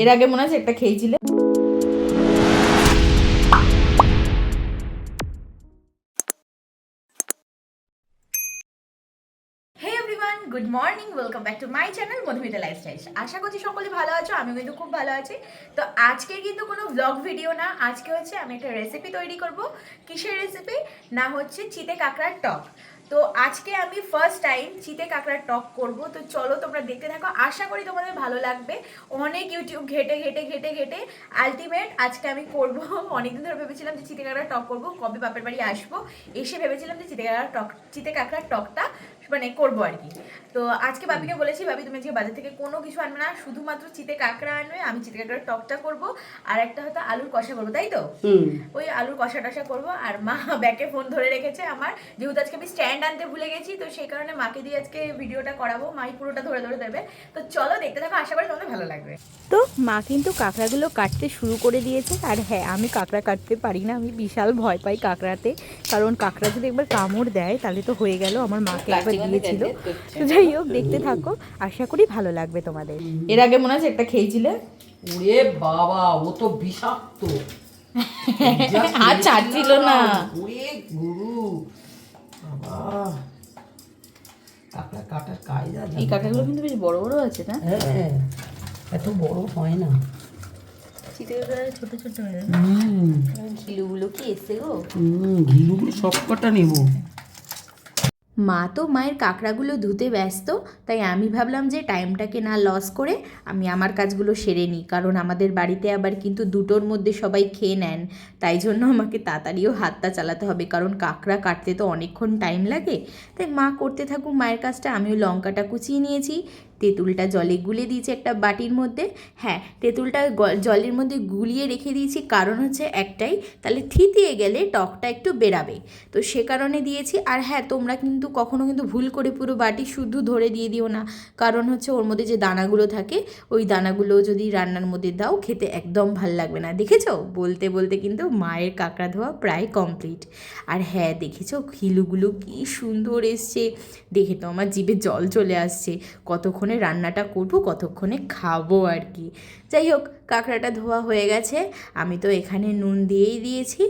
এর আগে মনে আছে একটা খেয়েছিলে? Good morning welcome back to my channel Madhumita lifestyle আশা করছি সকলে ভালো আছো আমি কিন্তু খুব ভালো আছি। তো আজকে কিন্তু কোনো ব্লগ ভিডিও না আজকে হচ্ছে আমি একটা রেসিপি তৈরি করব। কিসের রেসিপি না হচ্ছে চিতে কাঁকড়ার টক। তো আজকে আমি ফার্স্ট টাইম চিতে কাঁকড়ার টক করব। তো চলো তোমরা দেখতে থাকো। আশা করি তোমাদের ভালো লাগবে। অনেক ইউটিউব ঘেটে ঘেটে ঘেটে ঘেটে আলটিমেট আজকে আমি করব। অনেকদিন ধরে ভেবেছিলাম যে চিতে কাঁকড়ার টক করব। কবে বাপের বাড়ি আসব? এসে ভেবেছিলাম যে চিতে কাঁকড়ার টক, চিতে কাঁকড়ার টকটা মানে করব আর কি। তো আজকে বাবিকে বলেছি বাবি তুমি আজকে বাজার থেকে কোনো কিছু আনবে না। শুধুমাত্র চিতে কাঁকড়া আনবে আমি চিতে কাঁকড়ার টকটা করব আর একটা হয়তো আলুর কষা করব তাই তো? ওই আলুর কষা টষা করব আর মা ব্যাকে ফোন ধরে রেখেছে আমার যেহেতু আজকে আমি স্ট্যান্ড আনতে ভুলে গেছি তো সেই কারণে মাকে দিয়ে আজকে ভিডিওটা করাবো মাই পুরোটা ধরে ধরে দেবে তো চলো দেখতে থাকো আশা করি তোমাদের ভালো লাগবে। তো মা কিন্তু কাঁকড়াগুলো কাটতে শুরু করে দিয়েছে আর হ্যাঁ আমি কাঁকড়া কাটতে পারি না আমি বিশাল ভয় পাই কাঁকড়াতে। কারণ কাঁকড়া যদি একবার কামড় দেয় তাহলে তো হয়ে গেল আমার মাকে একবার দিয়েছিল তো যাই হোক দেখতে থাকো। আশা করি ভালো লাগবে তোমাদের। এর আগে মনে আছে একটা খেয়েছিলে? ওরে বাবা ও তো বিষাক্ত। আর ছাড়ছিল না। ওরে গুরু। কাঁকড়া কাটার কায়দা জানো। এই কাঁকড়াগুলো কিন্তু বেশ বড় বড় আছে না? হ্যাঁ এত বড় হয় না। ছোট ছোট হুম। ঘিলুগুলো কি এসে গো? হুম ঘিলুগুলো সব কটা নেব। মা তো মায়ের কাঁকড়াগুলো ধুতে ব্যস্ত, তাই আমি ভাবলাম যে টাইমটাকে না লস করে আমি আমার কাজগুলো সেরে নিই, কারণ আমাদের বাড়িতে আবার কিন্তু দুটোর মধ্যে সবাই খেয়ে নেন। তাই জন্য আমাকে তাড়াতাড়িও হাতটা চালাতে হবে, কারণ কাঁকড়া কাটতে তো অনেকক্ষণ টাইম লাগে। তাই মা করতে থাকুক মায়ের কাজটা, আমিও লঙ্কাটা কুচিয়ে নিয়েছি। তেঁতুলটা জলে গুলে দিয়েছি একটা বাটির মধ্যে। হ্যাঁ তেঁতুলটা জলের মধ্যে গুলিয়ে রেখে দিয়েছি। কারণ হচ্ছে একটাই, তাহলে থিতিয়ে গেলে টকটা একটু বেরাবে তো সে কারণে দিয়েছি। আর হ্যাঁ তোমরা কিন্তু কখনো কিন্তু ভুল করে পুরো বাটি শুধু ধরে দিয়ে দিও না। কারণ হচ্ছে ওর মধ্যে যে দানাগুলো থাকে, ওই দানাগুলো যদি রান্নার মধ্যে দাও, খেতে একদম ভালো লাগবে না। দেখেছ? বলতে বলতে কিন্তু মায়ের কাঁকড়া ধোয়া প্রায় কমপ্লিট আর হ্যাঁ দেখেছ? খিলুগুলো কি সুন্দর এসছে। দেখে তো আমার জিভে জল চলে আসছে। কতক্ষণে রান্নাটা করব, কতক্ষণে খাব আর কি। যাই হোক, কাঁকড়াটা ধোয়া হয়ে গেছে। আমি তো এখানে নুন দিয়েই দিয়েছি,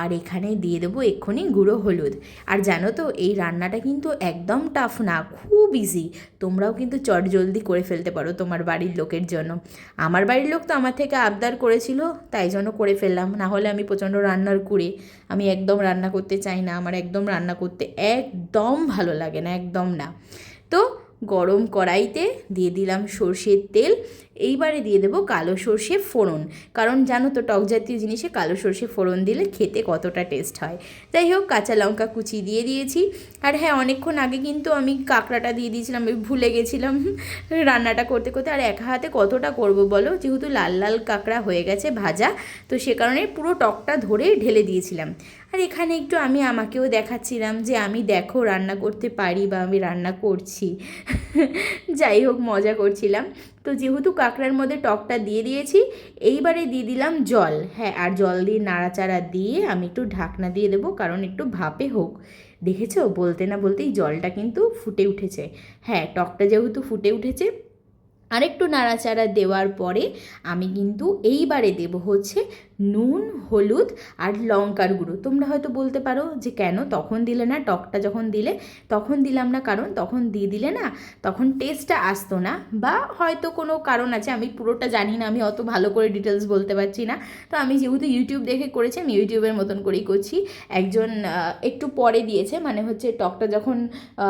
আর এখানে দিয়ে দেবো এক্ষুনি গুঁড়ো হলুদ। আর জানো তো, এই রান্নাটা কিন্তু একদম টাফ না, খুব ইজি তোমরাও কিন্তু চট জলদি করে ফেলতে পারো তোমার বাড়ির লোকের জন্য। আমার বাড়ির লোক তো আমার থেকে আবদার করেছিল, তাই জন্য করে ফেললাম। না হলে আমি প্রচণ্ড রান্নার কুড়ে। আমি একদম রান্না করতে চাই না, আমার একদম রান্না করতে একদম ভালো লাগে না, একদম না। তো গরম কড়াইতে দিয়ে দিলাম সর্ষের তেল এইবারে দিয়ে দেবো কালো সর্ষে ফোড়ন। কারণ জানো তো, টক জাতীয় জিনিসে কালো সর্ষে ফোড়ন দিলে খেতে কতটা টেস্ট হয়। যাই হোক, কাঁচা লঙ্কা কুচি দিয়ে দিয়েছি। আর হ্যাঁ অনেকক্ষণ আগে কিন্তু আমি কাঁকড়াটা দিয়ে দিয়েছিলাম, আমি ভুলে গেছিলাম রান্নাটা করতে করতে। আর এক হাতে কতটা করব বলো? যেহেতু লাল লাল কাঁকড়া হয়ে গেছে ভাজা, তো সে কারণে পুরো টকটা ধরে ঢেলে দিয়েছিলাম। আর এখানে একটু আমি আমাকেও দেখাচ্ছিলাম যে আমি দেখো রান্না করতে পারি বা আমি রান্না করছি। যাই হোক, মজা করছিলাম। তো যেহেতু কাঁকড়ার মধ্যে টকটা দিয়ে দিয়েছি, এইবারে দিয়ে দিলাম জল। হ্যাঁ আর জল দিয়ে নাড়াচাড়া দিয়ে আমি একটু ঢাকনা দিয়ে দেবো, কারণ একটু ভাপে হোক। দেখেছ? বলতে না বলতেই জলটা কিন্তু ফুটে উঠেছে। হ্যাঁ টকটা যেহেতু ফুটে উঠেছে, আরেকটু নাড়াচাড়া দেওয়ার পরে আমি কিন্তু এইবারে দেব হচ্ছে নুন, হলুদ আর লঙ্কার গুঁড়ো। তোমরা হয়তো বলতে পারো যে কেন তখন দিলে না, টকটা যখন দিলে, তখন দিলাম না কারণ, তখন দিয়ে দিলে না, তখন টেস্টটা আসতো না বা হয়তো কোনো কারণ আছে, আমি পুরোটা জানি না, আমি অত ভালো করে ডিটেলস বলতে পারছি না। তো আমি যেহেতু ইউটিউব দেখে করেছি, আমি ইউটিউবের মতন করেই করছি। একজন একটু পরে দিয়েছে মানে হচ্ছে টকটা যখন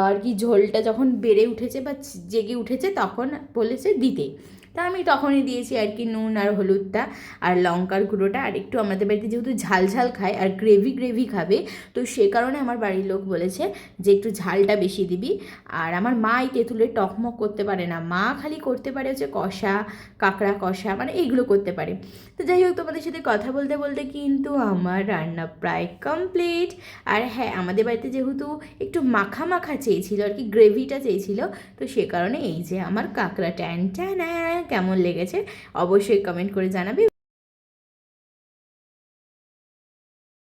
আর কি ঝোলটা যখন বেড়ে উঠেছে বা জেগে উঠেছে, তখন বলেছে দিতে। তা আমি তখনই দিয়েছি আর কি নুন আর হলুদটা আর লঙ্কার গুঁড়োটা। আর একটু আমাদের বাড়িতে যেহেতু ঝাল ঝাল খায় আর গ্রেভি গ্রেভি খাবে, তো সে কারণে আমার বাড়ির লোক বলেছে যে একটু ঝালটা বেশি দিবি। আর আমার মা এই তেঁতুলের টকমক করতে পারে না। মা খালি করতে পারে হচ্ছে কষা, কাঁকড়া কষা মানে এইগুলো করতে পারে। তো যাই হোক, তোমাদের সাথে কথা বলতে বলতে কিন্তু আমার রান্না প্রায় কমপ্লিট আর হ্যাঁ আমাদের বাড়িতে যেহেতু একটু মাখা মাখা চেয়েছিল আর কি, গ্রেভিটা চেয়েছিল, তো সে কারণে এই যে আমার কাঁকড়া ট্যান ট্যান। কেমন লেগেছে অবশ্যই কমেন্ট করে জানাবে।